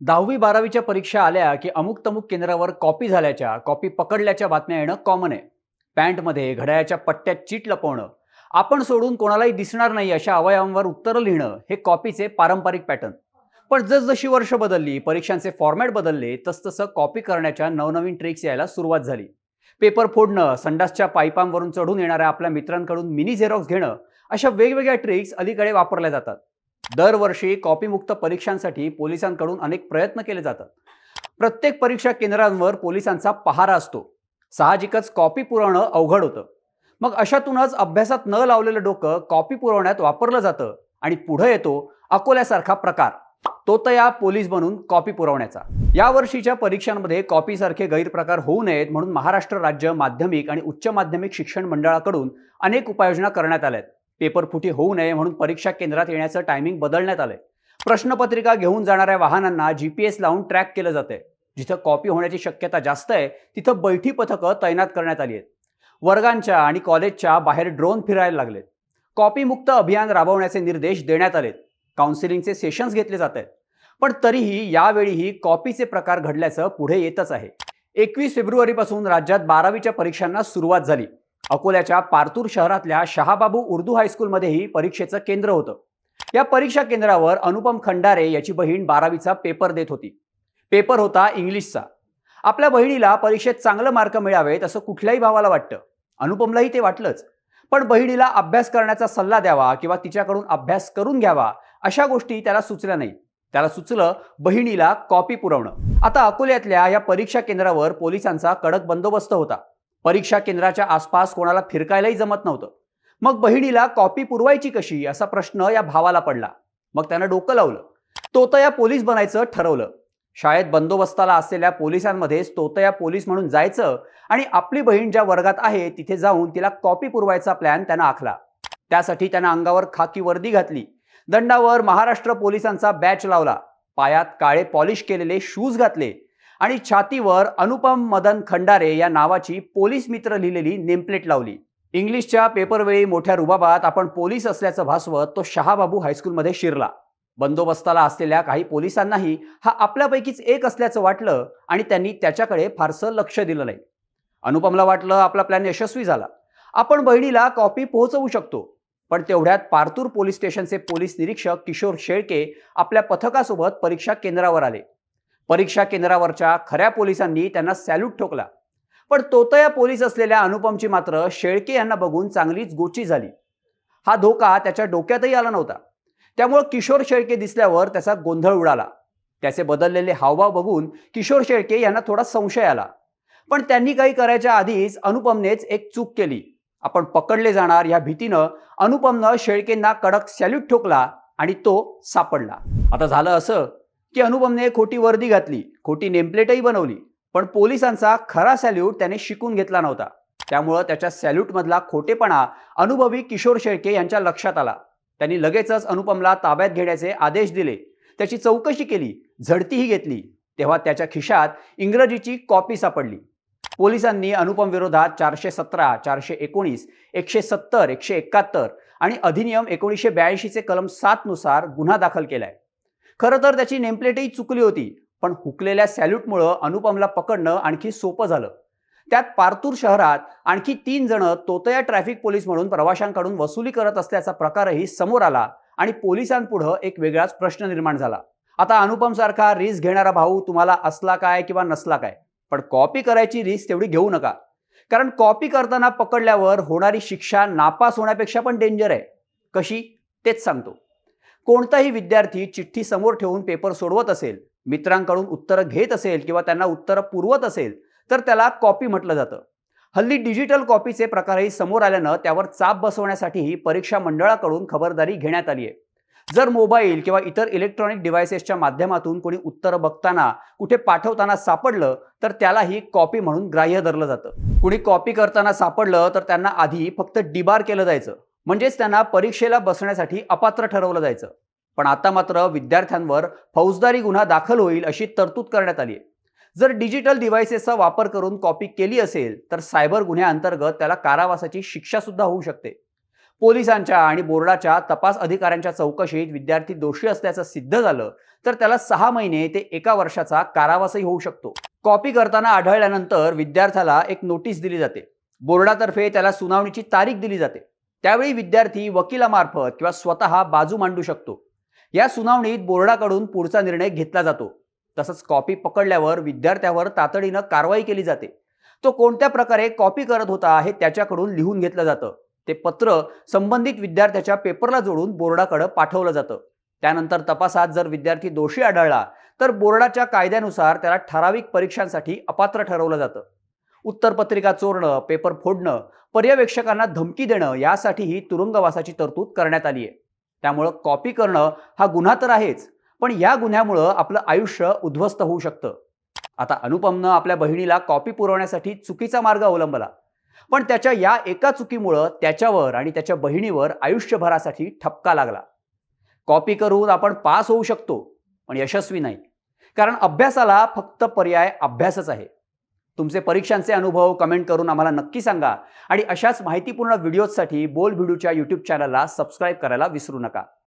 दहावी बारावीच्या परीक्षा आल्या की अमुक तमुक केंद्रावर कॉपी झाल्याच्या कॉपी पकडल्याच्या बातम्या येणं कॉमन आहे. पॅन्टमध्ये घड्याळ्याच्या पट्ट्यात चीट लपवणं आपण सोडून कोणालाही दिसणार नाही अशा अवयवांवर उत्तरं लिहिणं हे कॉपीचे पारंपरिक पॅटर्न पण जसजशी वर्ष बदलली परीक्षांचे फॉर्मॅट बदलले तसतसं कॉपी करण्याच्या नवनवीन ट्रिक्स यायला सुरुवात झाली. पेपर फोडणं संडासच्या पाईपांवरून चढून येणाऱ्या आपल्या मित्रांकडून मिनी झेरॉक्स घेणं अशा वेगवेगळ्या ट्रिक्स अलीकडे वापरल्या जातात. दरवर्षी कॉपीमुक्त परीक्षांसाठी पोलिसांकडून अनेक प्रयत्न केले जातात. प्रत्येक परीक्षा केंद्रांवर पोलिसांचा पहारा असतो. साहजिकच कॉपी पुरवणं अवघड होतं. मग अशातूनच अभ्यासात न लावलेलं डोकं कॉपी पुरवण्यात वापरलं जातं आणि पुढे येतो अकोल्यासारखा प्रकार. तो या पोलीस बनून कॉपी पुरवण्याचा. या वर्षीच्या परीक्षांमध्ये कॉपीसारखे गैरप्रकार होऊ नयेत म्हणून महाराष्ट्र राज्य माध्यमिक आणि उच्च माध्यमिक शिक्षण मंडळाकडून अनेक उपाययोजना करण्यात आल्या आहेत पेपर फुटी होऊ नये म्हणून परीक्षा केंद्रात येण्याचं टायमिंग बदलण्यात आलंय. प्रश्नपत्रिका घेऊन जाणाऱ्या वाहनांना जीपीएस लावून ट्रॅक केलं जाते जिथं कॉपी होण्याची शक्यता जास्त आहे तिथं बैठी पथकं तैनात करण्यात आली आहेत. वर्गांच्या आणि कॉलेजच्या बाहेर ड्रोन फिरायला लागलेत. कॉपीमुक्त अभियान राबवण्याचे निर्देश देण्यात आलेत. काउन्सिलिंगचे सेशन्स घेतले जात आहेत. पण तरीही यावेळीही कॉपीचे प्रकार घडल्याचं पुढे येतच आहे. एकवीस फेब्रुवारीपासून राज्यात बारावीच्या परीक्षांना सुरुवात झाली. अकोल्याच्या पारतूर शहरातल्या शहाबाबू उर्दू हायस्कूलमध्येही परीक्षेचं केंद्र होतं. या परीक्षा केंद्रावर अनुपम खंडारे याची बहीण बारावीचा पेपर देत होती. पेपर होता इंग्लिशचा. आपल्या बहिणीला परीक्षेत चांगलं मार्क मिळावेत असं कुठल्याही भावाला वाटतं. अनुपमलाही ते वाटलंच. पण बहिणीला अभ्यास करण्याचा सल्ला द्यावा किंवा तिच्याकडून अभ्यास करून घ्यावा अशा गोष्टी त्याला सुचल्या नाही. त्याला सुचलं बहिणीला कॉपी पुरवणं. आता अकोल्यातल्या या परीक्षा केंद्रावर पोलिसांचा कडक बंदोबस्त होता. परीक्षा केंद्राच्या आसपास कोणाला फिरकायलाही जमत नव्हतं. मग बहिणीला कॉपी पुरवायची कशी? असा प्रश्न या भावाला पडला. मग त्यानं डोकं लावलं. तोतया पोलीस बनायचं ठरवलं. शाळेत बंदोबस्ताला असलेल्या पोलिसांमध्येच तोतया पोलीस म्हणून जायचं आणि आपली बहीण ज्या वर्गात आहे तिथे जाऊन तिला कॉपी पुरवायचा प्लॅन त्यानं आखला. त्यासाठी त्यानं अंगावर खाकी वर्दी घातली. दंडावर महाराष्ट्र पोलिसांचा बॅच लावला. पायात काळे पॉलिश केलेले शूज घातले. आणि छातीवर अनुपम मदन खंडारे या नावाची पोलीस मित्र लिहिलेली नेमप्लेट लावली. इंग्लिशच्या पेपरवेळी मोठ्या रुबाबात आपण पोलीस असल्याचं भासवत तो शहाबाबू हायस्कूलमध्ये शिरला. बंदोबस्ताला असलेल्या काही पोलिसांनाही हा आपल्यापैकीच एक असल्याचं वाटलं आणि त्यांनी त्याच्याकडे फारसं लक्ष दिलं नाही. अनुपमला वाटलं आपला प्लॅन यशस्वी झाला. आपण बहिणीला कॉपी पोहोचवू शकतो. पण तेवढ्यात पारतूर पोलीस स्टेशनचे पोलीस निरीक्षक किशोर शेळके आपल्या पथकासोबत परीक्षा केंद्रावर आले. परीक्षा केंद्रावरच्या खऱ्या पोलिसांनी त्यांना सॅल्यूट ठोकला. पण तोतया पोलीस असलेल्या अनुपमची मात्र शेळके यांना बघून चांगलीच गोची झाली. हा धोका त्याच्या डोक्यातही आला नव्हता. त्यामुळं किशोर शेळके दिसल्यावर त्याचा गोंधळ उडाला. त्याचे बदललेले हावभाव बघून किशोर शेळके यांना थोडा संशय आला. पण त्यांनी काही करायच्या आधीच अनुपमनेच एक चूक केली. आपण पकडले जाणार या भीतीनं अनुपमनं शेळकेंना कडक सॅल्यूट ठोकला आणि तो सापडला. आता झालं असं की अनुपमने खोटी वर्दी घातली खोटी नेमप्लेटही बनवली पण पोलिसांचा खरा सॅल्यूट त्याने शिकून घेतला नव्हता. त्यामुळं त्याच्या सॅल्यूटमधला खोटेपणा अनुभवी किशोर शेळके यांच्या लक्षात आला. त्यांनी लगेचच अनुपमला ताब्यात घेण्याचे आदेश दिले. त्याची चौकशी केली झडतीही घेतली तेव्हा त्याच्या खिशात इंग्रजीची कॉपी सापडली. पोलिसांनी अनुपम विरोधात चारशे सतरा चारशे एकोणीस एकशे सत्तर एकशे एकाहत्तर आणि अधिनियम एकोणीसशे ब्याऐंशीचे कलम सातनुसार गुन्हा दाखल केलाय. खरं तर त्याची नेमप्लेटही चुकली होती पण हुकलेल्या सॅल्यूटमुळं अनुपमला पकडणं आणखी सोपं झालं. त्यात पारतूर शहरात आणखी तीन जण तोतया ट्रॅफिक पोलीस म्हणून प्रवाशांकडून वसुली करत असल्याचा प्रकारही समोर आला आणि पोलिसांपुढं एक वेगळाच प्रश्न निर्माण झाला. आता अनुपम सारखा रिस्क घेणारा भाऊ तुम्हाला असला काय किंवा नसला काय पण कॉपी करायची रिस्क तेवढी घेऊ नका. कारण कॉपी करताना पकडल्यावर होणारी शिक्षा नापास होण्यापेक्षा पण डेंजर आहे. कशी? तेच सांगतो. कोणताही विद्यार्थी चिठ्ठी समोर ठेवून पेपर सोडवत असेल मित्रांकडून उत्तरं घेत असेल किंवा त्यांना उत्तरं पुरवत असेल तर त्याला कॉपी म्हटलं जातं. हल्ली डिजिटल कॉपीचे प्रकारही समोर आल्यानं त्यावर चाप बसवण्यासाठीही परीक्षा मंडळाकडून खबरदारी घेण्यात आली आहे जर मोबाईल किंवा इतर इलेक्ट्रॉनिक डिव्हायसेसच्या माध्यमातून कोणी उत्तर बघताना कुठे पाठवताना सापडलं तर त्यालाही कॉपी म्हणून ग्राह्य धरलं जातं. कुणी कॉपी करताना सापडलं तर त्यांना आधी फक्त डिबार केलं जायचं. म्हणजेच त्यांना परीक्षेला बसण्यासाठी अपात्र ठरवलं जायचं. पण आता मात्र विद्यार्थ्यांवर फौजदारी गुन्हा दाखल होईल अशी तरतूद करण्यात आली आहे. जर डिजिटल डिव्हायसेसचा वापर करून कॉपी केली असेल तर सायबर गुन्ह्याअंतर्गत त्याला कारावासाची शिक्षा सुद्धा होऊ शकते. पोलिसांच्या आणि बोर्डाच्या तपास अधिकाऱ्यांच्या चौकशीत विद्यार्थी दोषी असल्याचं सिद्ध झालं तर त्याला सहा महिने ते एका वर्षाचा कारावासही होऊ शकतो. कॉपी करताना आढळल्यानंतर विद्यार्थ्याला एक नोटीस दिली जाते. बोर्डातर्फे त्याला सुनावणीची तारीख दिली जाते. त्यावेळी विद्यार्थी वकिलामार्फत किंवा स्वतः बाजू मांडू शकतो. या सुनावणीत बोर्डाकडून पुढचा निर्णय घेतला जातो. तसंच कॉपी पकडल्यावर विद्यार्थ्यावर तातडीनं कारवाई केली जाते. तो कोणत्या प्रकारे कॉपी करत होता हे त्याच्याकडून लिहून घेतलं जातं. ते पत्र संबंधित विद्यार्थ्याच्या पेपरला जोडून बोर्डाकडे पाठवलं जातं. त्यानंतर तपासात जर विद्यार्थी दोषी आढळला तर बोर्डाच्या कायद्यानुसार त्याला ठराविक परीक्षांसाठी अपात्र ठरवलं जातं. उत्तरपत्रिका चोरणं पेपर फोडणं पर्यवेक्षकांना धमकी देणं यासाठीही तुरुंगवासाची तरतूद करण्यात आली आहे. त्यामुळं कॉपी करणं हा गुन्हा तर आहेच पण या गुन्ह्यामुळं आपलं आयुष्य उद्ध्वस्त होऊ शकतं. आता अनुपमनं आपल्या बहिणीला कॉपी पुरवण्यासाठी चुकीचा मार्ग अवलंबला. पण त्याच्या या एका चुकीमुळं त्याच्यावर आणि त्याच्या बहिणीवर आयुष्यभरासाठी ठपका लागला. कॉपी करून आपण पास होऊ शकतो पण यशस्वी नाही. कारण अभ्यासाला फक्त पर्याय अभ्यासच आहे. तुमचे परीक्षांचे अनुभव कमेंट करून आम्हाला नक्की सांगा. आणि अशाच माहितीपूर्ण व्हिडिओजसाठी बोल व्हिडिओच्या यूट्यूब चॅनलला सबस्क्राईब करायला विसरू नका.